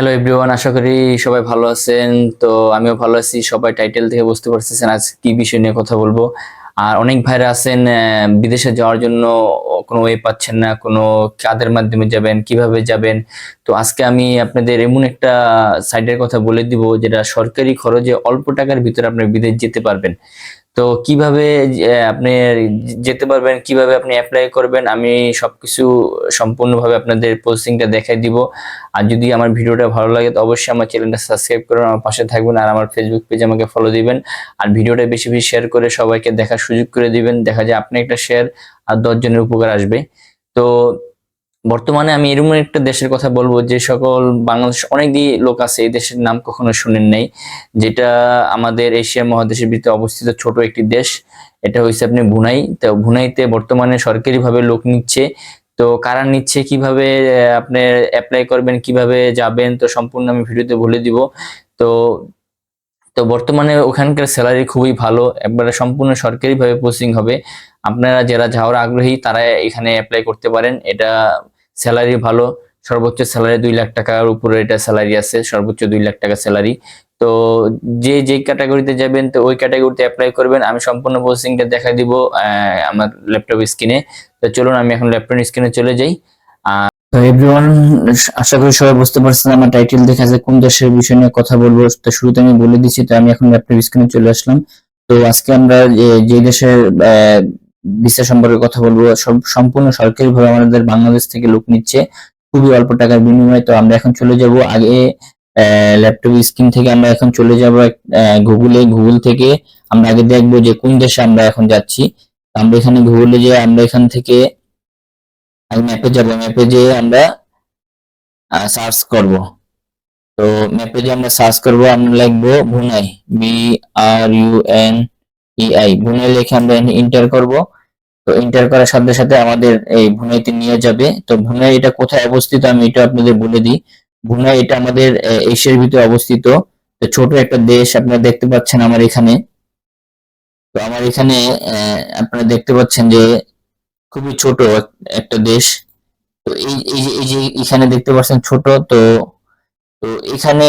Hello everyone আশা করি সবাই ভালো আছেন। তো আমিও ভালো আছি। সবাই টাইটেল থেকে বুঝতে পারতেছেন আজ কি বিষয় নিয়ে কথা বলব। আর অনেক ভাইরা আছেন বিদেশে যাওয়ার জন্য কোনো ওয়ে পাচ্ছেন না, কোনো কাদের মাধ্যমে যাবেন, কীভাবে যাবেন। তো আজকে আমি আপনাদের এমন একটা সাইটের কথা বলে দিব, যেটা সরকারি খরচে অল্প টাকার ভিতরে আপনি বিদেশ যেতে পারবেন। তো কীভাবে আপনি যেতে পারবেন, কীভাবে আপনি অ্যাপ্লাই করবেন, আমি সবকিছু সম্পূর্ণভাবে আপনাদের পোস্টিংটা দেখাই দিব। আর যদি আমার ভিডিওটা ভালো লাগে, তো অবশ্যই আমার চ্যানেলটা সাবস্ক্রাইব করে আমার পাশে থাকবেন, আর আমার ফেসবুক পেজে আমাকে ফলো দিবেন। আর ভিডিওটা বেশি বেশি শেয়ার করে সবাইকে দেখার সুযোগ করে দিবেন। দেখা যায় আপনি একটা শেয়ার আর দশজনের উপকার আসবে। তো বর্তমানে আমি এরকম একটা দেশের কথা বলব যে সকল বাংলাদেশ অনেক দিয়ে লোক আছে, এই দেশের নাম কখনো শুনেন নাই। যেটা আমাদের এশিয়া মহাদেশের ভিতরে অবস্থিত ছোট একটি দেশ, এটা হচ্ছে আপনি ভুনাই তো ভুনাইতে বর্তমানে সরকারিভাবে লোক নিচ্ছে। তো কারা নিচ্ছে, কীভাবে আপনি অ্যাপ্লাই করবেন, কীভাবে যাবেন, তো সম্পূর্ণ আমি ভিডিওতে বলে দিব। তো তো বর্তমানে ওখানকার স্যালারি খুবই ভালো, একবারে সম্পূর্ণ সরকারিভাবে পোস্টিং হবে। আপনারা যারা যাওয়ার আগ্রহী, তারা এখানে অ্যাপ্লাই করতে পারেন। এটা স্যালারি ভালো, সর্বোচ্চ স্যালারি দুই লাখ টাকার উপরে এটা স্যালারি আছে, সর্বোচ্চ দুই লাখ টাকা স্যালারি। তো যে যে ক্যাটাগরিতে যাবেন, তো ওই ক্যাটাগরিতে অ্যাপ্লাই করবেন। আমি সম্পূর্ণ পোস্টিংটা দেখা দিব আমার ল্যাপটপ স্ক্রিনে তো চলুন, আমি এখন ল্যাপটপ স্ক্রিনে চলে যাই। আশা করি সবাই বুঝতে পারছেন আমার টাইটেল দেখা কোন দেশের বিষয় নিয়ে কথা বলব, তো শুরুতে আমি বলে দিচ্ছি, তো আমি এখন ল্যাপটপ স্ক্রিনে চলে আসলাম। তো আজকে আমরা যে দেশের ভিসা সম্পর্কে কথা বলব সম্পূর্ণ সরকারিভাবে আমাদের বাংলাদেশ থেকে লোক নিচ্ছে। খুবই অল্প টাকার বিনিময়ে তো আমরা এখন চলে যাব। আগে ল্যাপটপ স্ক্রিন থেকে আমরা এখন চলে যাব গুগলে গুগল থেকে আমরা আগে দেখব যে কোন দেশে আমরা এখন যাচ্ছি। আমরা এখানে গুগলে যে আমরা এখান থেকে ম্যাপে যাব। ম্যাপে যে আমরা সার্চ করব। তো ম্যাপে যে আমরা সার্চ করব, আমরা লিখব ভুনাই B R U N E I ভুনাই লিখে আমরা ইন্টার করব। তো ইন্টার করার সাথে সাথে আমাদের এই ভুনাইতে নিয়ে যাবে। তো ভুনাই এটা কোথায় অবস্থিত আমি এটা আপনাদের বলে দিই। ভুনাই এটা আমাদের এশিয়ার ভিতরে অবস্থিত। তো ছোট একটা দেশ আপনারা দেখতে পাচ্ছেন আমার এখানে। তো আমার এখানে আপনারা দেখতে পাচ্ছেন যে খুবই ছোট এক- একটা দেশ। তো এই এই যে এখানে দেখতে পাচ্ছেন ছোট, তো তো এখানে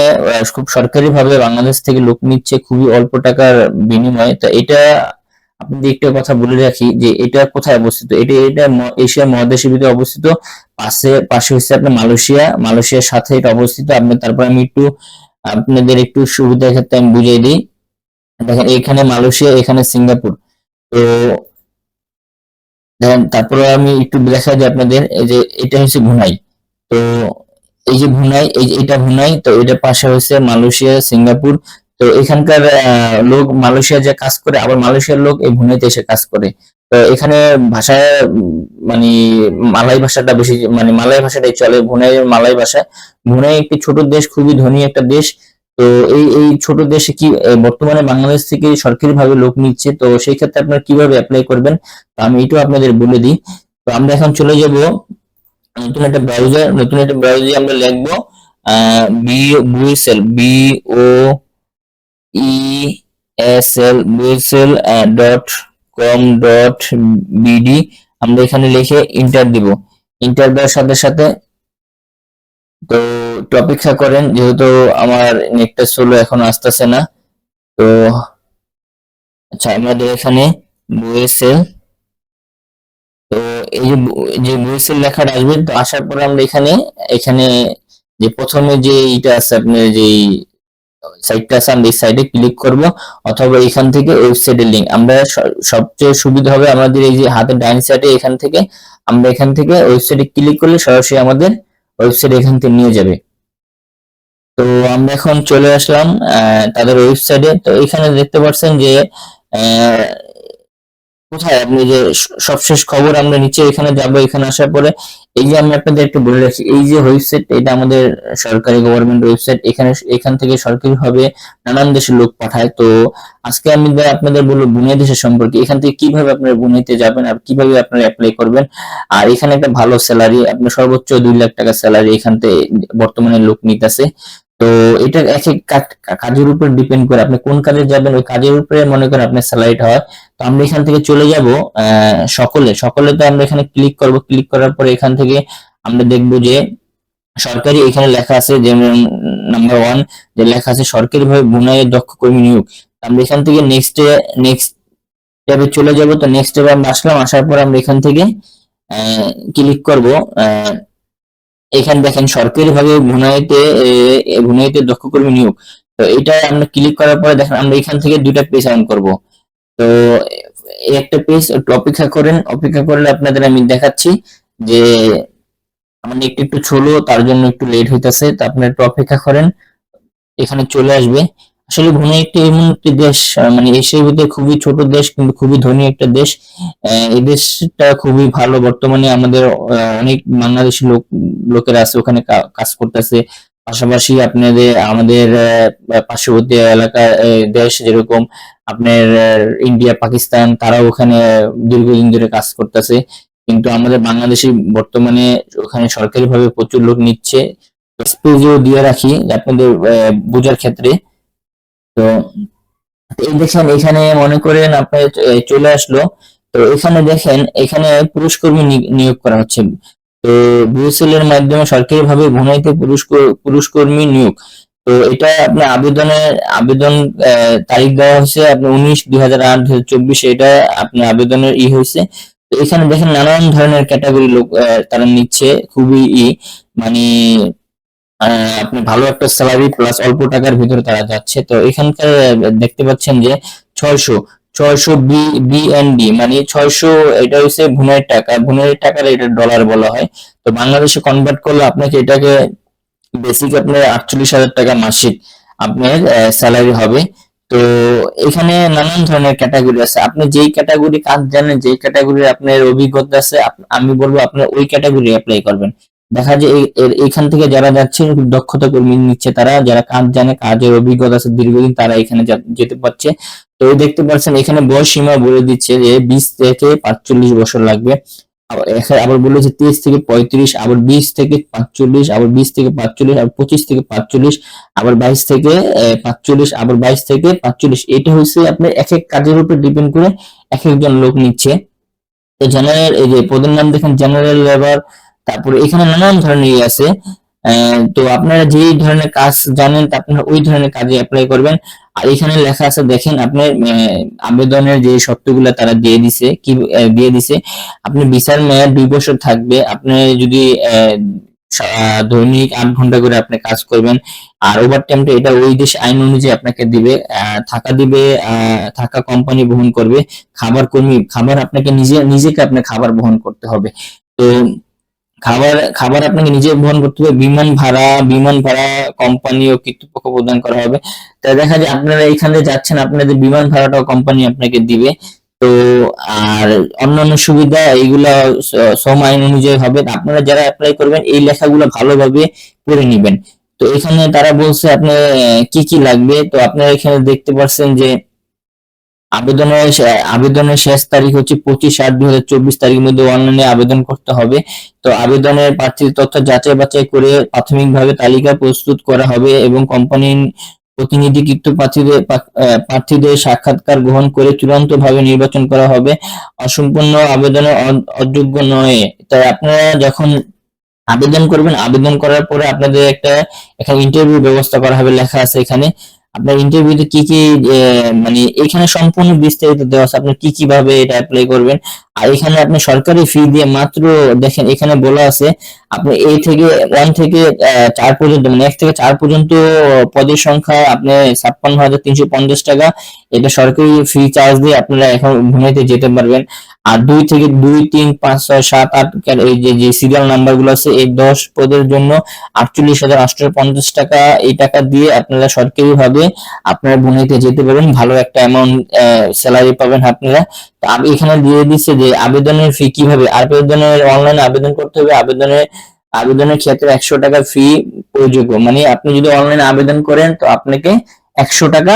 খুব সরকারি ভাবে বাংলাদেশ থেকে লোক নিচ্ছে খুবই অল্প টাকার বিনিময়ে। তো এটা আপনাদের একটা কথা বলে রাখি যে এটা কোথায় অবস্থিত? এটা এটা এশিয়া মহাদেশের ভিতরে অবস্থিত। পাশে পাশে হচ্ছে আপনার মালয়েশিয়া। মালয়েশিয়ার সাথে এটা অবস্থিত। আপনি, তারপর আমি একটু আপনাদের একটু সুবিধার ক্ষেত্রে আমি বুঝিয়ে দিই। দেখেন, এখানে মালয়েশিয়া, এখানে সিঙ্গাপুর। তো দেখেন, তারপরে আমি একটু দেখা যায় আপনাদের, এই যে এটা হচ্ছে ভুনাই তো এই যে ভুনাই, এই এটা ভুনাই, তো এটা পাশে হচ্ছে মালয়েশিয়া, সিঙ্গাপুর। তো এখানকার লোক মালয়েশিয়া যে কাজ করে, আবার মালয়েশিয়ার লোক এই ভুনাইতে এসে কাজ করে। তো এখানে ভাষা মানে মালাই ভাষাটা বেশি মানে মালাই ভাষাটাই চলে ভুনাই, মালাই ভাষা। ভুনাই একটি ছোট দেশ, খুবই ধনী একটা দেশ। তো এই এই ছোট দেশে কি বর্তমানে বাংলাদেশ থেকে সরকারি ভাবে লোক নিচ্ছে? তো সেই ক্ষেত্রে আপনারা কীভাবে অ্যাপ্লাই করবেন? তো আমি এটাও আপনাদের বলে দিই। তো আমরা এখন চলে যাব নতুন একটা ব্রাউজার নতুন একটা ব্রাউজারে আমরা লিখব B BOESL B O E S L BOESL dot com dot BD আমরা এখানে লিখে ইন্টার দিব। ইন্টার দেওয়ার সাথে সাথে তো অপেক্ষা করেন, যেহেতু আমার নেটটা স্লো এখন আসতেছে না। তো আচ্ছা আমাদের এখানে বুয়েসেল তো এই যে যে বুয়েসেল লেখাটা আসবে, তো আসার পরে আমরা এখানে এখানে যে প্রথমে যে এইটা আছে আপনার যে সাইটটা আছে, আমরা এই সাইডে ক্লিক করব, অথবা এখান থেকে ওয়েবসাইটের লিংক আমরা সবচেয়ে সুবিধা হবে আমাদের এই যে হাতের ডাইন সাইডে এখান থেকে, আমরা এখান থেকে ওয়েবসাইটে ক্লিক করলে সরাসরি আমাদের ওয়েবসাইট এখান থেকে নিয়ে যাবে। তো আমরা এখন চলে আসলাম তাদের ওয়েবসাইটে তো এখানে দেখতে পাচ্ছেন যে কোথায়? আপনি যে সবশেষ খবর আমরা নিচে এখানে যাব, এখানে আসার পরে এই যে আমি আপনাদের একটু বলে রাখি, এই যে ওয়েবসাইট এটা আমাদের সরকারি গভর্নমেন্ট ওয়েবসাইট এখানে এখান থেকে সরকারি ভাবে নানান দেশের লোক পাঠায়। তো আজকে আমি আপনাদের বলব বুনিয়া দেশের সম্পর্কে, এখান থেকে কীভাবে আপনারা বুনাইতে যাবেন আর কীভাবে আপনারা অ্যাপ্লাই করবেন। আর এখানে একটা ভালো স্যালারি আপনার সর্বোচ্চ দুই লাখ টাকা স্যালারি এখান থেকে বর্তমানে লোক নিতেছে। তো এটা এক এক কাজের উপর ডিপেন্ড করে আপনি কোন কাজে যাবেন, ওই কাজের উপরে মনে করেন আপনার স্যালারিটা হয়। তো আমরা এখান থেকে চলে যাব সকলে। সকলে তো আমরা এখানে ক্লিক করব। ক্লিক করার পরে এখান থেকে আমরা দেখব যে সরকারি এখানে লেখা আছে যেমন নাম্বার ওয়ান যে লেখা আছে সরকারিভাবে বুনাইয়ের দক্ষ কর্মী নিয়োগ। আমরা এখান থেকে নেক্সট নেক্সট ট্যাবে চলে যাব। তো নেক্সট ট্যাবে আমরা আসলাম। আসার পর আমরা এখান থেকে ক্লিক করব এখানে দেখেন সরকারিভাবে ভুনাইতে ভুনাইতে দক্ষ কর্মী নিয়োগ। তো এটা আমরা ক্লিক করার পরে দেখেন আমরা এখান থেকে দুইটা পেজ অন করব। তো এই একটা পেজ অপেক্ষা করেন, অপেক্ষা করলে আপনাদের আমি দেখাচ্ছি যে আমার একটু একটু ছোলো, তার জন্য একটু লেট হইতেছে, তো আপনারা একটু অপেক্ষা করেন, এখানে চলে আসবে। আসলে ভুনে একটি এমন একটি দেশ মানে এশিয়ার ভিতরে খুবই ছোট দেশ কিন্তু খুবই ধনী একটা দেশ। এই দেশটা খুবই ভালো। বর্তমানে আমাদের অনেক বাংলাদেশি লোক, লোকেরা আছে, ওখানে কাজ করতেছে। পাশাপাশি আপনাদের, আমাদের পার্শ্ববর্তী এলাকা দেশ যেরকম আপনার ইন্ডিয়া, পাকিস্তান, তারাও ওখানে দীর্ঘদিন ধরে কাজ করতেছে। কিন্তু আমাদের বাংলাদেশি বর্তমানে ওখানে সরকারিভাবে প্রচুর লোক নিচ্ছে। দিয়ে রাখি আপনাদের বোঝার ক্ষেত্রে। তো এই দেখেন, এখানে মনে করেন আপনার চলে আসলো। তো এখানে দেখেন, এখানে পুরুষ কর্মী নিয়োগ করা হচ্ছে। তো বিএসএল এর মাধ্যমে সরকারিভাবে ভুনাইতে পুরুষ পুরুষ কর্মী নিয়োগ। তো এটা আপনার আবেদনের আবেদন তারিখ দেওয়া হয়েছে আপনার উনিশ দুই হাজার আট দুই হাজার চব্বিশে, এটা আপনার আবেদনের ই হয়েছে। তো এখানে দেখেন নানান ধরনের ক্যাটাগরি লোক তারা নিচ্ছে, খুবই ই। মানে আপনি ভালো একটা স্যালারি প্লাস অল্প টাকার ভিতরে তারা যাচ্ছে। তো এখানকার দেখতে পাচ্ছেন যে ছয়শো ছয়শো বি বিএনডি মানে ছয়শো, এটা হচ্ছে ভুনের টাকা। ভুনের টাকার এটা ডলার বলা হয়। তো বাংলাদেশে কনভার্ট করলে আপনাকে এটাকে বেসিক আপনার আটচল্লিশ হাজার টাকা মাসিক আপনার স্যালারি হবে। তো এখানে নানান ধরনের ক্যাটাগরি আছে। আপনি যেই ক্যাটাগরি কাজ জানেন, যেই ক্যাটাগরির আপনার অভিজ্ঞতা আছে আমি বলব আপনার ওই ক্যাটাগরি অ্যাপ্লাই করবেন। দেখা যায় এইখান থেকে যারা যাচ্ছে দক্ষতা কর্মী নিচ্ছে তারা, যারা কাজ জানে, কাজের অভিজ্ঞতা আছে, দীর্ঘদিন তারা এখানে যেতে পারছে। তো দেখতে পাচ্ছেন, এখানে বয়স সীমা বলে দিচ্ছে যে বিশ থেকে পাঁচচল্লিশ বছর লাগবে। আবার বলেছে তেইশ থেকে পঁয়ত্রিশ, আবার বিশ থেকে পাঁচচল্লিশ, আবার বিশ থেকে পাঁচচল্লিশ, আবার পঁচিশ থেকে পাঁচচল্লিশ, আবার বাইশ থেকে পাঁচচল্লিশ, আবার বাইশ থেকে পাঁচচল্লিশ। এটা হচ্ছে আপনার এক এক কাজের উপর ডিপেন্ড করে এক একজন লোক নিচ্ছে। তো জেনারেল এই যে পদের নাম দেখেন জেনারেল লেবার তারপরে এখানে নানান ধরনের ইয়ে আছে। তো আপনারা যে ধরনের কাজ জানেন আপনারা ওই ধরনের কাজে অ্যাপ্লাই করবেন। আর এখানে লেখা আছে, দেখেন আপনার আবেদনের যে শর্তগুলো তারা দিয়ে দিছে, কি দিয়ে দিছে। আপনি বিচার মেয়াদ দুই বছর থাকবে। আপনি যদি দৈনিক আট ঘণ্টা করে আপনি কাজ করবেন, আর ওভার টাইমটা এটা ওই দেশ আইন অনুযায়ী আপনাকে দিবে। থাকা দিবে থাকা কোম্পানি বহন করবে। খাবার কর্মী, খাবার আপনাকে নিজে, নিজেকে আপনার খাবার বহন করতে হবে। তো খাবার খাবার আপনাকে নিজে বহন করতে হবে। বিমান ভাড়া বিমান ভাড়া কোম্পানি ও কর্তৃপক্ষ প্রদান করা হবে। তাই দেখা যায় আপনারা এখানে যাচ্ছেন, আপনাদের বিমান ভাড়াটাও কোম্পানি আপনাকে দিবে। তো আর অন্যান্য সুবিধা এইগুলা শ্রম আইন অনুযায়ী হবে। আপনারা যারা অ্যাপ্লাই করবেন, এই লেখাগুলো ভালোভাবে পড়ে নেবেন। তো এখানে তারা বলছে, আপনার, কি কি লাগবে? তো আপনারা এখানে দেখতে পাচ্ছেন যে আবেদনের আবেদনের শেষ তারিখ হচ্ছে পঁচিশ আট দুই হাজার চব্বিশ তারিখের মধ্যে অনলাইনে আবেদন করতে হবে। তো আবেদনের প্রার্থীর তথ্য যাচাই বাছাই করে প্রাথমিকভাবে তালিকা প্রস্তুত করা হবে এবং কোম্পানির প্রতিনিধিকৃত প্রার্থীদের প্রার্থীদের সাক্ষাৎকার গ্রহণ করে চূড়ান্তভাবে নির্বাচন করা হবে। অসম্পূর্ণ আবেদনের অযোগ্য নয়। তাই আপনারা যখন আবেদন করবেন, আবেদন করার পরে আপনাদের একটা এখানে ইন্টারভিউ ব্যবস্থা করা হবে, লেখা আছে এখানে। আপনার ইন্টারভিউতে কি কি মানে এখানে সম্পূর্ণ বিস্তারিত দেওয়া আছে, আপনি কি কীভাবে এটা অ্যাপ্লাই করবেন। আর এখানে আপনি সরকারি ফি দিয়ে মাত্র দেখেন, এখানে বলা আছে আপনি এই থেকে ওয়ান থেকে চার পর্যন্ত মানে এক থেকে চার পর্যন্ত পদের সংখ্যা আপনি ছাপ্পান্ন হাজার তিনশো পঞ্চাশ টাকা। এটা সরকারি ফ্রি চার্জ দিয়ে আপনারা এখন ভূমিতে যেতে পারবেন। আর দুই থেকে দুই, তিন, পাঁচ, ছয়, সাত, আট এই যে যে সিরিয়াল নাম্বারগুলো আছে, এই দশ পদের জন্য আটচল্লিশ হাজার আটশো পঞ্চাশ টাকা এই টাকা দিয়ে আপনারা সরকারি ভাবে আপনারা বুনাইতে যেতে পারবেন। ভালো একটা অ্যামাউন্ট স্যালারি পাবেন আপনারা। আমি এখানে দিয়ে দিচ্ছে যে আবেদনের ফি কীভাবে? আবেদনের অনলাইনে আবেদন করতে হবে। আবেদনের আবেদনের ক্ষেত্রে একশো টাকা ফি প্রযোগ্য মানে আপনি যদি অনলাইনে আবেদন করেন, তো আপনাকে একশো টাকা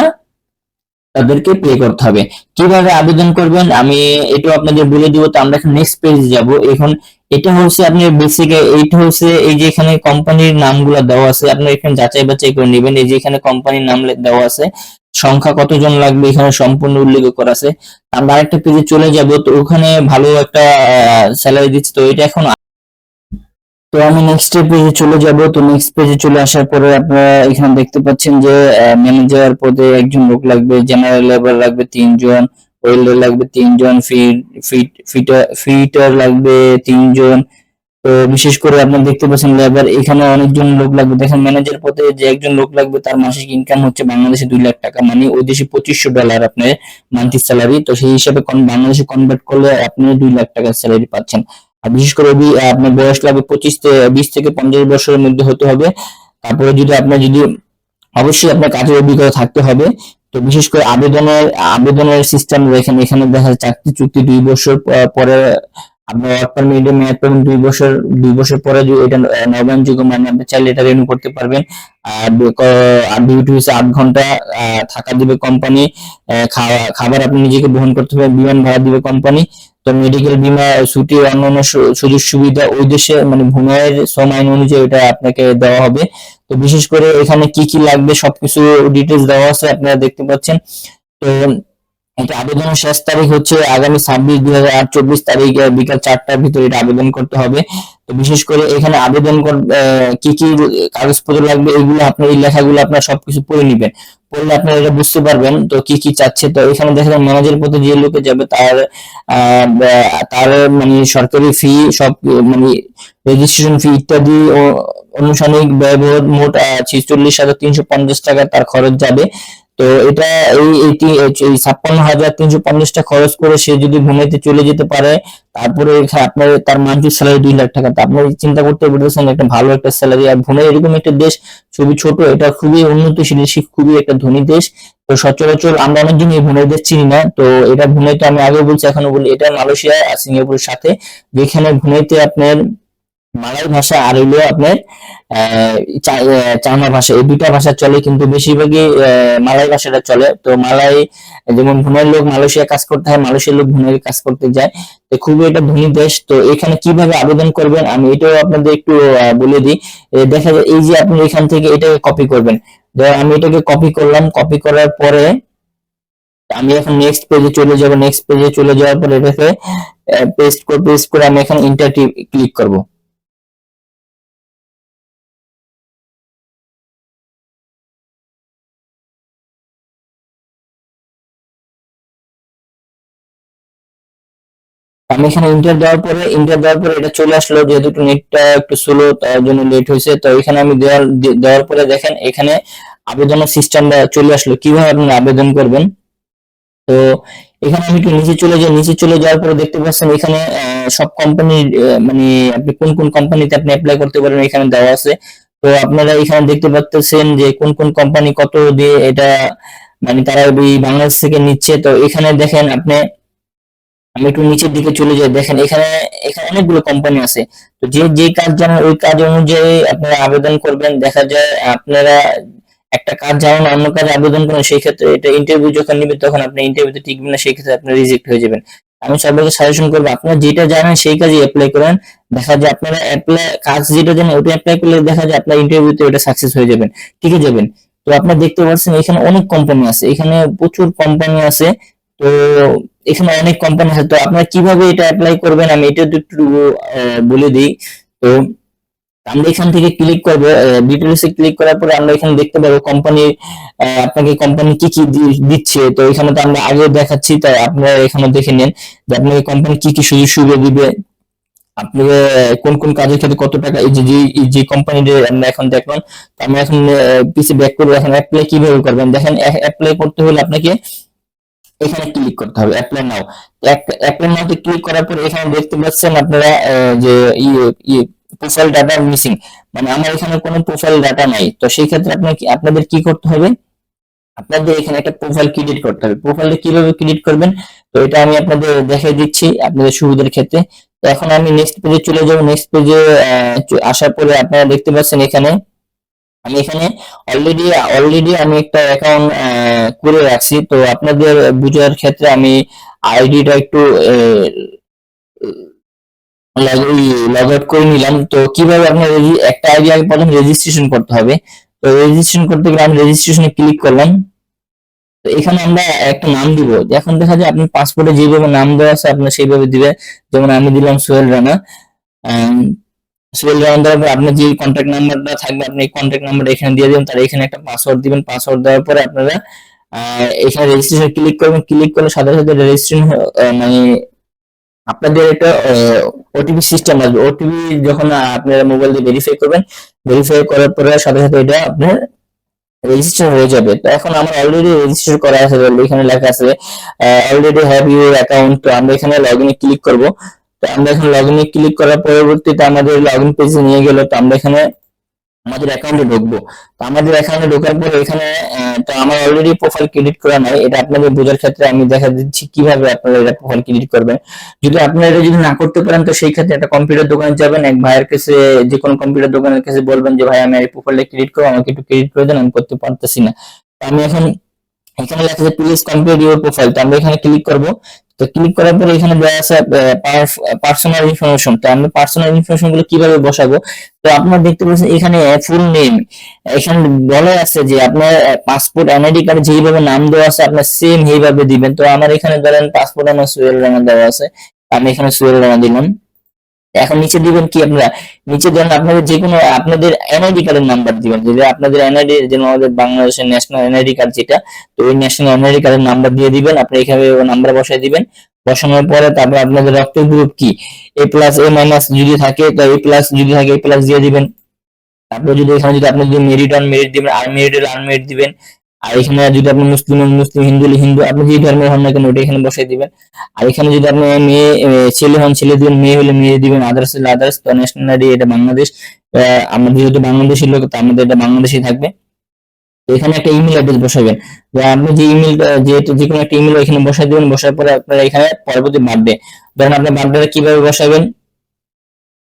তাদেরকে পে করতে হবে। কীভাবে আবেদন করবেন? আমি এটাও আপনাদের বলে দিব। তো আমরা এখন নেক্সট পেজ যাব। এখন এটা হচ্ছে আপনি বেসিক এইটা হচ্ছে এই যে এখানে কোম্পানির নামগুলো দেওয়া আছে। আপনি এখানে যাচাই বাছাই করে নেবেন। এই যে এখানে কোম্পানির নাম দেওয়া আছে। সংখ্যা কতজন লাগবে এখানে সম্পূর্ণ উল্লেখ করা আছে। আমরা আরেকটা পেজে চলে যাব, তো ওখানে ভালো একটা স্যালারি দিচ্ছে, তো এটা এখন তো আমি নেক্সট পেজে চলে যাব, তো নেক্সট পেজে চলে আসার পরে আপনারা এখানে দেখতে পাচ্ছেন যে ম্যানেজার পদে একজন লোক লাগবে জেনারেল লেবার লাগবে তিনজন ওয়েল্ডার লাগবে তিনজন ফিট ফিট ফিটার ফিটার লাগবে তিনজন তো বিশেষ করে আপনারা দেখতে পাচ্ছেন লেবার এখানে অনেকজন লোক লাগবে। দেখেন ম্যানেজার পদে যে একজন লোক লাগবে তার মাসিক ইনকাম হচ্ছে বাংলাদেশে দুই লাখ টাকা মানে ওই দেশে পঁচিশশো ডলার আপনার মান্থলি স্যালারি তো সেই হিসাবে বাংলাদেশে কনভার্ট করলে আপনি দুই লাখ টাকার স্যালারি পাচ্ছেন। আর বিশেষ করে আপনার বয়স লাগবে পঁচিশ বিশ থেকে পঞ্চাশ বছরের মধ্যে হতে হবে। তারপরে যদি আপনার যদি অবশ্যই আপনার কাজের অভিজ্ঞতা থাকতে হবে। তো বিশেষ করে আবেদনের আবেদনের সিস্টেম দেখেন এখানে দেখা যায় চাকরি চুক্তি দুই বছর পরে আপনার ওয়ার্ক পারমিটে মেয়াদ পাবেন দুই বছর দুই বছর পরে এটা নবায়নযোগ্য মানে আপনি চাইলে এটা রিনিউ করতে পারবেন। আর ডিউটি হচ্ছে আট ঘণ্টা থাকা দিবে কোম্পানি খাবার আপনি নিজেকে বহন করতে হবে বিমান ভাড়া দিবে কোম্পানি তো মেডিকেল বীমা, ছুটি অন্যান্য সুযোগ সুবিধা ওই দেশে মানে ভূমির শ্রম আইন অনুযায়ী এটা আপনাকে দেওয়া হবে। তো বিশেষ করে এখানে কি কি লাগবে সবকিছু ডিটেলস দেওয়া আছে, আপনারা দেখতে পাচ্ছেন। তো এটা আবেদনের শেষ তারিখ হচ্ছে আগামী ছাব্বিশ দুই হাজার চব্বিশ তারিখ বিকাল চারটার ভিতরে এটা আবেদন করতে হবে। তো বিশেষ করে এখানে আবেদন কি কি কাগজপত্র লাগবে এগুলো আপনার এই লেখাগুলো আপনার সবকিছু পড়ে নিবেন। পড়লে আপনারা এটা বুঝতে পারবেন তো কি কি চাচ্ছে। তো এখানে দেখা যায় ম্যানেজার পদে যে লোকে যাবে তার তার মানে সরকারি ফি সব মানে রেজিস্ট্রেশন ফি ইত্যাদি ও আনুষ্ঠানিক ব্যয়বহুল মোট ছিচল্লিশ হাজার তিনশো পঞ্চাশ টাকা তার খরচ যাবে। তো এটা এই ছাপ্পান্ন হাজার তিনশো পঞ্চাশটা খরচ করে সে যদি ভূমিতে চলে যেতে পারে, তারপরে আপনার তার মান্থলি স্যালারি দুই লাখ টাকা। আপনি চিন্তা করতে পারতেছেন একটা ভালো একটা স্যালারি আর ভূমি এরকম একটা দেশ, খুবই ছোট, এটা খুবই উন্নতশীল খুবই একটা ধনী দেশ। তো সচরাচর আমরা অনেকদিন এই ভূমি দেশ চিনি না। তো এটা ভূমি তো আমি আগে বলছি, এখনও বলি, এটা মালয়েশিয়া আর সিঙ্গাপুরের সাথে। যেখানে ভূমিতে আপনার মালয় ভাষা আর হইল আপনার চায়না ভাষা। এই দুইটা ভাষা চলে কিন্তু বেশিরভাগই মালয় ভাষাটা চলে। তো মালয় যেমন ভুনের লোক মালয়েশিয়া কাজ করতে হয়, মালয়েশিয়ার লোক ভুনের কাজ করতে যায়। তো খুবই এটা ধনী দেশ। তো এখানে কীভাবে আবেদন করবেন? আমি এটাও আপনাদের একটু বলে দিই। দেখা যায় এই যে আপনি এখান থেকে এটাকে কপি করবেন। ধর আমি এটাকে কপি করলাম। কপি করার পরে আমি এখন নেক্সট পেজে চলে যাব। নেক্সট পেজে চলে যাওয়ার পরে এটাকে পেস্ট করে পেস্ট করে আমি এখন ইন্টার ক্লিক করব। আমি এখানে ইন্টার দেওয়ার পরে ইন্টার দেওয়ার পরে এটা চলে আসলো, যেহেতু নেটটা একটু স্লো তার জন্য লেট হয়েছে। তো এখানে আমি দেওয়ার দেওয়ার পরে দেখেন, এখানে আবেদনের সিস্টেমটা চলে আসলো। কীভাবে আপনি আবেদন করবেন? তো এখানে আমি একটু নিচে চলে যাই, নিচে চলে যাওয়ার পরে দেখতে পাচ্ছেন এখানে সব কোম্পানির মানে আপনি কোন কোন কোম্পানিতে আপনি অ্যাপ্লাই করতে পারেন, এখানে দেওয়া আছে। তো আপনারা এখানে দেখতে পাচ্ছেন যে কোন কোন কোম্পানি কত দিয়ে এটা মানে তারা বাংলাদেশ থেকে নিচ্ছে। তো এখানে দেখেন আপনি আমি একটু নিচের দিকে চলে যাই। দেখেন, এখানে এখানে অনেকগুলো কোম্পানি আছে। তো যে যে কাজ জানেন ওই কাজ অনুযায়ী আপনারা আবেদন করবেন। দেখা যায় আপনারা একটা কাজ জানেন, অন্য কাজে আবেদন করেন, সেই ক্ষেত্রে এটা ইন্টারভিউ যখন নিবে তখন আপনি ইন্টারভিউতে টিকবেন না, সেই ক্ষেত্রে আপনি রিজেক্ট হয়ে যাবেন। আমি সবাইকে সাজেশন করব, আপনারা যেটা জানেন, সেই কাজে অ্যাপ্লাই করেন। দেখা যায় আপনারা অ্যাপ্লাই কাজ যেটা জানেন ওটা অ্যাপ্লাই করলে দেখা যায় আপনার ইন্টারভিউতে ওটা সাকসেস হয়ে যাবেন, টিকে যাবেন। তো আপনারা দেখতে পাচ্ছেন, এখানে অনেক কোম্পানি আছে। এখানে প্রচুর কোম্পানি আছে। তো এখানে অনেক কোম্পানি আছে, তো আপনারা কীভাবে এটা অ্যাপ্লাই করবেন আমি এটা একটু বলে দিই। তো আমরা এখান থেকে ক্লিক করব এ ক্লিক করার পরে আমরা এখানে দেখতে পাবো কোম্পানি আপনাকে কোম্পানি কি কি দিচ্ছে। তো এখানে তো আমরা আগে দেখাচ্ছি তাই আপনারা এখানে দেখে নেন যে আপনাকে কোম্পানি কি কি সুযোগ সুবিধা দিবে। আপনাকে কোন কোন কাজের ক্ষেত্রে কত টাকা, এই যে, যে- কোম্পানির আমরা এখন দেখলাম আমরা এখন পিসি ব্যাক করব। এখন অ্যাপ্লাই কীভাবে করবেন? দেখেন অ্যাপ্লাই করতে হলে আপনাকে এখানে ক্লিক করতে হবে। অ্যাপ্লাই নাও অ্যাপ্লাই নাওতে ক্লিক করার পর এখানে দেখতে পাচ্ছেন আপনারা যে ইয়ে প্রোফাইল ডাটা মিসিং মানে আমার এখানে কোনো প্রোফাইল ডাটা নাই। তো সেই ক্ষেত্রে আপনাকে, আপনাদের কি করতে হবে? আপনাদের এখানে একটা প্রোফাইল ক্রিয়েট করতে হবে। প্রোফাইলটা কীভাবে ক্রিয়েট করবেন? তো এটা আমি আপনাদের দেখিয়ে দিচ্ছি আপনাদের সুবিধার ক্ষেত্রে। তো এখন আমি নেক্সট পেজে চলে যাব। নেক্সট পেজে আসার পরে আপনারা দেখতে পাচ্ছেন এখানে আমি এখানে অলরেডি অলরেডি আমি একটা অ্যাকাউন্ট করে রাখছি। তো আপনাদের বুঝার ক্ষেত্রে আমি আইডিটা একটু লগ আউট করে নিলাম। তো কীভাবে আপনার একটা আইডি আগে প্রথম রেজিস্ট্রেশন করতে হবে। তো রেজিস্ট্রেশন করতে গেলে আমি রেজিস্ট্রেশনে ক্লিক করলাম। তো এখানে আমরা একটা নাম দিব। এখন দেখা যায় আপনি পাসপোর্টে যেভাবে নাম দেওয়া আছে, আপনার সেইভাবে দিবে। যেমন আমি দিলাম সোহেল রানা। আম, সোহেল দেওয়ার আপনার যে কন্ট্যাক্ট নাম্বারটা থাকবে আপনি এই কন্ট্যাক্ট নাম্বার এখানে দিয়ে দিবেন তার এখানে একটা পাসওয়ার্ড দিবেন পাসওয়ার্ড দেওয়ার পরে আপনারা এখানে রেজিস্ট্রেশন ক্লিক করবেন ক্লিক করলে সাথে সাথে রেজিস্ট্রেশন মানে আপনাদের একটা ওটিপি সিস্টেম আসবে। ওটিপি যখন আপনারা মোবাইল দিয়ে ভেরিফাই করবেন ভেরিফাই করার পরে সাথে সাথে এটা আপনার রেজিস্টার হয়ে যাবে। তো এখন আমার অলরেডি রেজিস্টার করা আছে এখানে লেখা আছে অলরেডি হ্যাভ ইউর অ্যাকাউন্ট তো আমরা এখানে লগ ইনে ক্লিক করব। আমরা এখন লগ ইনে ক্লিক করার পরবর্তীতে আমাদের লগ ইন পেজে নিয়ে গেল, তো আমরা এখানে আমাদের অ্যাকাউন্টে ঢুকবো। তো আমাদের অ্যাকাউন্টে ঢোকার পরে এখানে তো আমার অলরেডি প্রোফাইল ক্রেডিট করা নাই, এটা আপনাদের বোঝার ক্ষেত্রে আমি দেখা দিচ্ছি কীভাবে আপনারা এটা প্রোফাইল ক্রেডিট করবেন। যদি আপনারা এটা যদি না করতে পারেন, তো সেই ক্ষেত্রে একটা কম্পিউটার দোকানে যাবেন, এক ভাইয়ের কাছে, যে কোনো কম্পিউটার দোকানের কাছে বলবেন যে, ভাই, আমি এই প্রোফাইলটা ক্রেডিট করব, আমাকে একটু ক্রেডিট করে দেন, আমি করতে পারতেছি না। আমি এখন এখানে লেখা আছে প্লিজ কমপ্লিট ইউর প্রোফাইল তো আমরা এখানে ক্লিক করব। তো ক্লিক করার পরে এখানে দেওয়া আছে পার্সোনাল ইনফরমেশন তো আমি পার্সোনাল ইনফরমেশনগুলো কীভাবে বসাবো? তো আপনারা দেখতে পাচ্ছেন এখানে ফুল নেম এখানে বলা আছে যে আপনার পাসপোর্ট এনআইডি কার্ড যেইভাবে নাম দেওয়া আছে, আপনার সেম এইভাবে দিবেন। তো আমার এখানে ধরেন পাসপোর্ট আমার সুয়েল রানা দেওয়া আছে। আমি এখানে সুয়েল রানা দিলাম। এখন নিচে দিবেন কি আপনারা? নিচে দেন আপনাদের যে কোনো আপনাদের এনআইডি কার্ডের নাম্বার দিবেন। যদি আপনাদের এনআইডি যেমন আমাদের বাংলাদেশের ন্যাশনাল এনআইডি কার্ড যেটা, তো ওই ন্যাশনাল এনআইডি কার্ডের নাম্বার দিয়ে দিবেন। আপনি এখানে নাম্বার বসাই দিবেন। বসানোর পরে তারপর আপনাদের রক্ত গ্রুপ কি? এ প্লাস এ মাইনাস যদি থাকে, তো এ প্লাস যদি থাকে এ প্লাস দিয়ে দিবেন। তারপর যদি এখানে যদি আপনি যদি মেরিট অন মেরিট দিবেন আনমেরিট আনমেরিট দিবেন আর এখানে যদি আপনি মুসলিম মুসলিম হিন্দু হিন্দু আপনি যে ধর্মের হন না কেন ওটা এখানে বসাই দিবেন। আর এখানে যদি আপনি মেয়ে ছেলে হন ছেলে দিবেন মেয়ে হলে মেয়ে দিবেন আদার্স হলে আদার্স তো ন্যাশনালিটি এটা বাংলাদেশ। আহ, আমাদের যেহেতু বাংলাদেশের লোক তো আমাদের এটা বাংলাদেশই থাকবে। এখানে একটা ইমেল অ্যাড্রেস বসাবেন। যে আপনি যে ইমেলটা যেহেতু যে কোনো একটা ইমেল এখানে বসাই দিবেন বসার পরে আপনারা এখানে পরবর্তী বার্থডে ধরেন আপনার বার্থডেটা কীভাবে বসাবেন?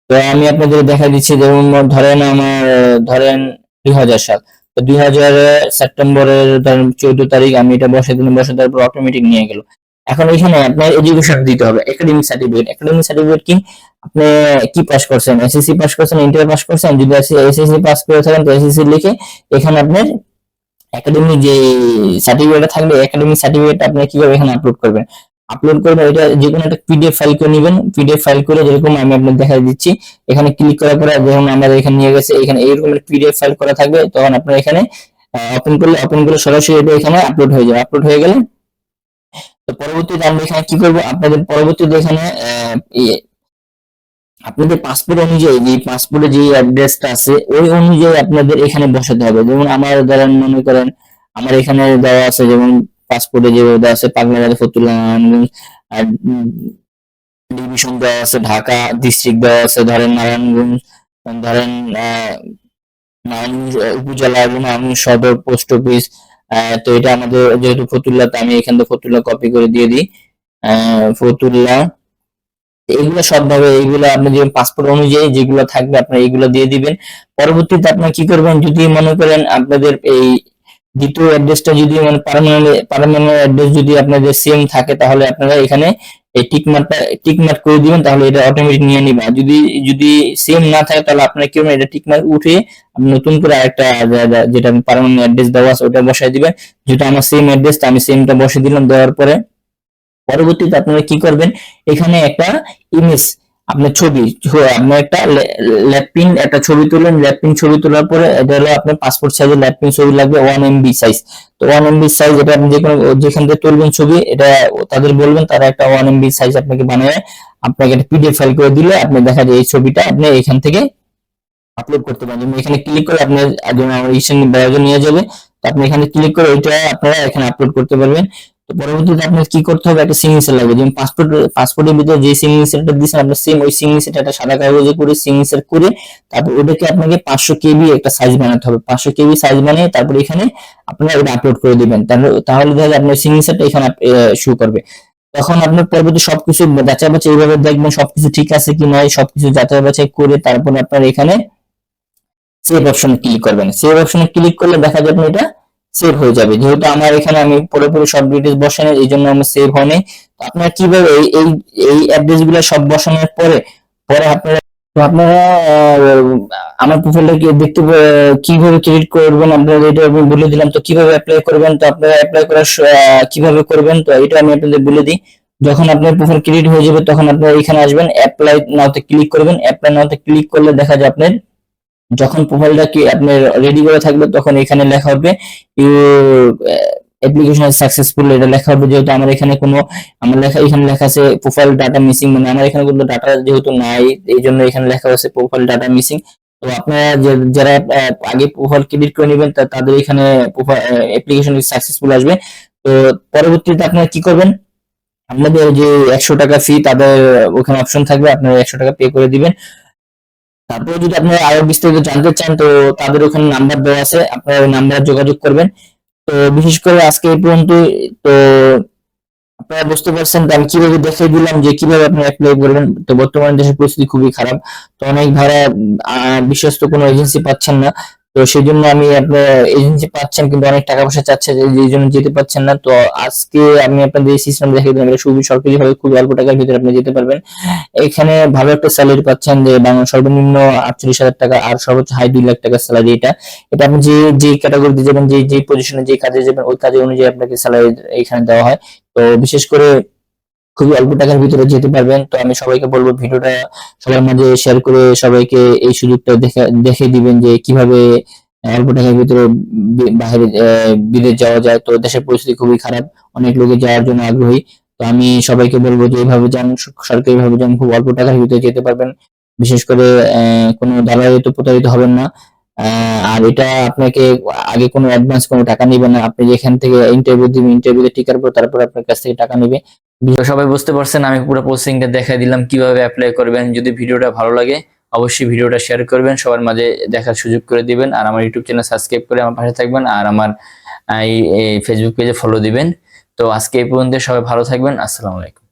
তো আমি আপনাদের দেখা দিচ্ছি যেমন ধরেন আমার ধরেন দুই হাজার সাল। দুই হাজার সেপ্টেম্বরের ধরেন চৌদ্দ তারিখ আমি এটা বসে দিলাম বসে দেওয়ার পর অটোমেটিক নিয়ে গেল। এখন এখানে আপনার এডুকেশন দিতে হবে একাডেমিক সার্টিফিকেট একাডেমিক সার্টিফিকেট কি? আপনি কি পাস করছেন? এসএসসি পাস করছেন ইন্টার পাস করছেন? যদি এসএসসি পাস করে থাকেন, তো এসএসসি লিখে এখানে আপনার একাডেমিক যে সার্টিফিকেটটা থাকবে একাডেমিক সার্টিফিকেট আপনি কীভাবে এখানে আপলোড করবেন? আপলোড করবেন, এটা যে কোনো একটা পিডিএফ ফাইল করে নেবেন। পিডিএফ ফাইল করে যেরকম আমি আপনাকে দেখা দিচ্ছি, এখানে ক্লিক করার পরে যখন আমাদের এখানে নিয়ে গেছে, এখানে এইরকম পিডিএফ ফাইল করা থাকবে, তখন আপনার এখানে ওপেন করলে ওপেন করলে সরাসরি এটা এখানে আপলোড হয়ে যাবে। আপলোড হয়ে গেলে তো পরবর্তীতে আমরা এখানে কি করব? আপনাদের পরবর্তীতে এখানে আপনাদের পাসপোর্ট অনুযায়ী, যে পাসপোর্টে যে অ্যাড্রেসটা আছে, ওই অনুযায়ী আপনাদের এখানে বসাতে হবে। যেমন আমার ধরেন মনে করেন, আমার এখানে দেওয়া আছে, যেমন পাসপোর্টে যে দেওয়া আছে পাগলাবাদ নারায়ণগঞ্জ আর ডিভিশন দেওয়া আছে, ঢাকা ডিস্ট্রিক্ট দেওয়া আছে, ধরেন নারায়ণগঞ্জ ধরেন নারায়ণগঞ্জ উপজেলা এবং নারায়ণগঞ্জ সদর পোস্ট অফিস তো এটা আমাদের যেহেতু ফতুল্লা আমি এখান থেকে ফতুল্লা কপি করে দিয়ে দিই। ফতুল্লা, এগুলো সবভাবে এইগুলো আপনি যে পাসপোর্ট অনুযায়ী যেগুলো থাকবে, আপনার এইগুলো দিয়ে দিবেন। পরবর্তীতে আপনার কি করবেন, যদি মনে করেন আপনাদের এই দ্বিতীয় অ্যাড্রেসটা যদি মানে পারমানেন্ট অ্যাড্রেস যদি আপনাদের সেম থাকে, তাহলে আপনারা এখানে এই টিক মার্কটা টিক মার্ক করে দিবেন, তাহলে এটা অটোমেটিক নিয়ে নিবে। আর যদি যদি সেম না থাকে, তাহলে আপনারা কি এটা টিক মার্ক উঠে নতুন করে আরেকটা যেটা পারমানেন্ট অ্যাড্রেস দেওয়া আছে, ওটা বসাই দিবেন। যেটা আমার সেম অ্যাড্রেস আমি সেমটা বসে দিলাম, দেওয়ার পরে, পরবর্তীতে আপনারা কি করবেন, এখানে একটা ইমেজ আপনার ছবি আপনার একটা ল্যাপিন একটা ছবি তুলেন ল্যাপিন ছবি তোলার পরে এটা হলো আপনার পাসপোর্ট সাইজের ল্যাপিন ছবি লাগবে ওয়ান এমবি সাইজ তো ওয়ান এমবি সাইজ এটা আপনি যে কোনো যেখান থেকে তুলবেন ছবি, এটা তাদের বলবেন, তারা একটা ওয়ান এমবি সাইজ আপনাকে বানিয়ে, আপনাকে একটা পিডিএফ ফাইল করে দিলে আপনি দেখা যায় এই ছবিটা আপনি এখান থেকে আপলোড করতে পারেন। এখানে ক্লিক করে আপনার যেমন আমার ব্রাউজার নিয়ে যাবে, তো আপনি এখানে ক্লিক করে ওইটা আপনারা এখানে আপলোড করতে পারবেন। তো পরবর্তীতে আপনার কি করতে হবে? একটা সিগনেচার লাগবে। যেমন পাসপোর্ট পাসপোর্টের ভিতরে যে সিগনেচারটা দিচ্ছেন আপনার সেম ওই সিগনেচারটা একটা সাদা কাগজে করে সিগনেচার করে তারপর ওটাকে আপনাকে পাঁচশো কেবি একটা সাইজ বানাতে হবে। পাঁচশো কেবি সাইজ বানিয়ে তারপর এখানে আপনারা ওটা আপলোড করে দিবেন। তাহলে তাহলে দেখা যায় আপনার সিগনেচারটা এখানে শো করবে। তখন আপনার পরবর্তী সবকিছু যাচাই বাছাই এইভাবে দেখবেন সবকিছু ঠিক আছে কি নয়, সবকিছু যাচাই বাছাই করে তারপর আপনার এখানে সেভ অপশনে ক্লিক করবেন। সেভ অপশনে ক্লিক করলে দেখা যাবে এটা সেভ হয়ে যাবে। যেহেতু আমার এখানে আমি পুরোপুরি সব ডিটেলস বসানো এই জন্য আমার সেভ হয়নি। আপনারা কীভাবে এই এই এই অ্যাড্রেসগুলো সব বসানোর পরে পরে আপনারা আপনারা আমার প্রোফাইলটা দেখতে কীভাবে ক্রিয়েট করবেন আপনারা এটা আমি বলে দিলাম, তো কীভাবে অ্যাপ্লাই করবেন, তো আপনারা অ্যাপ্লাই করার কীভাবে করবেন, তো এটা আমি আপনাদের বলে দিই। যখন আপনার প্রোফাইল ক্রিয়েট হয়ে যাবে, তখন আপনার এখানে আসবেন অ্যাপ্লাই নাওতে ক্লিক করবেন অ্যাপ্লাই নাওতে ক্লিক করলে দেখা যায় আপনার যখন প্রোফাইলটা কি আপনার রেডি করে থাকবে, তখন এখানে লেখা হবে ইউ অ্যাপ্লিকেশন সাকসেসফুল এটা লেখা হবে, যেহেতু আমার এখানে কোনো, আমার লেখা, এখানে লেখা আছে প্রোফাইল ডাটা মিসিং মানে আমার এখানে কোনো ডাটা যেহেতু নাই, এই জন্য এখানে লেখা আছে প্রোফাইল ডাটা মিসিং তো আপনারা যারা আগে প্রোফাইল ক্রেডিট করে নেবেন তাদের এখানে অ্যাপ্লিকেশন সাকসেসফুল আসবে। তো পরবর্তীতে আপনারা কি করবেন? আপনাদের যে একশো টাকা ফি তাদের ওখানে অপশন থাকবে, আপনারা একশো টাকা পে করে দিবেন। তারপরে যদি আপনারা আরও বিস্তারিত জানতে চান, তো তাদের ওখানে নাম্বার দেওয়া আছে, আপনারা ওই নাম্বারে যোগাযোগ করবেন। তো বিশেষ করে আজকে এই পর্যন্ত তো আপনারা বুঝতে পারছেন আমি কীভাবে দেখিয়ে দিলাম যে কীভাবে আপনি অ্যাপ্লাই করবেন। তো বর্তমানে দেশের পরিস্থিতি খুবই খারাপ। তো অনেক ভাড়া বিশ্বস্ত কোনো এজেন্সি পাচ্ছেন না। তো সেই জন্য আমি আপনার এজেন্সি পাচ্ছেন কিন্তু অনেক টাকা পয়সা চাচ্ছে, যে এই জন্য যেতে পারছেন না। তো আজকে আমি আপনাদের এই সিস্টেম দেখিয়ে দিলাম। এটা খুবই সরকারি ভাবে খুবই অল্প টাকার ভিতরে আপনি যেতে পারবেন। এখানে ভালো একটা স্যালারি পাচ্ছেন যে বাংলা সর্বনিম্ন আটচল্লিশ হাজার টাকা আর সর্বোচ্চ হাই দুই লাখ টাকা স্যালারি এটা। এটা আপনি যে যে ক্যাটাগরিতে যাবেন, যে যে পজিশনে যে কাজে যাবেন, ওই কাজে অনুযায়ী আপনাকে স্যালারি এখানে দেওয়া হয়। তো বিশেষ করে খুবই অল্প টাকার ভিতরে যেতে পারবেন। তো আমি সবাইকে বলব ভিডিওটা সবার মাঝে শেয়ার করে সবাইকে এই সুযোগটা দেখে দেখে দিবেন যে কীভাবে অল্প টাকার ভিতরে বাইরে বিদেশ যাওয়া যায়। তো দেশের পরিস্থিতি খুবই খারাপ, অনেক লোকে যাওয়ার জন্য আগ্রহী। তো আমি সবাইকে বলব যে এইভাবে যান সরকারি ভাবে যান, খুব অল্প টাকার ভিতরে যেতে পারবেন। বিশেষ করে কোনো তো প্রতারিত হবেন না। আর এটা আপনাকে আগে কোনো অ্যাডভান্স কোনো টাকা নেবে না। আপনি যেখান থেকে ইন্টারভিউ দিবেন ইন্টারভিউতে টিকার পর তারপর আপনার কাছ থেকে টাকা নেবে। সবাই বুঝতে পারছেন, আমি পুরো পোস্টিংটা দেখাই দিলাম, কীভাবে অ্যাপ্লাই করবেন। যদি ভিডিওটা ভালো লাগে, অবশ্যই ভিডিওটা শেয়ার করবেন, সবার মাঝে দেখার সুযোগ করে দিবেন। আর আমার ইউটিউব চ্যানেল সাবস্ক্রাইব করে আমার পাশে থাকবেন, আর আমার এই ফেসবুক পেজে ফলো দিবেন। তো আজকে এই পর্যন্ত সবাই ভালো থাকবেন, আসসালামু আলাইকুম।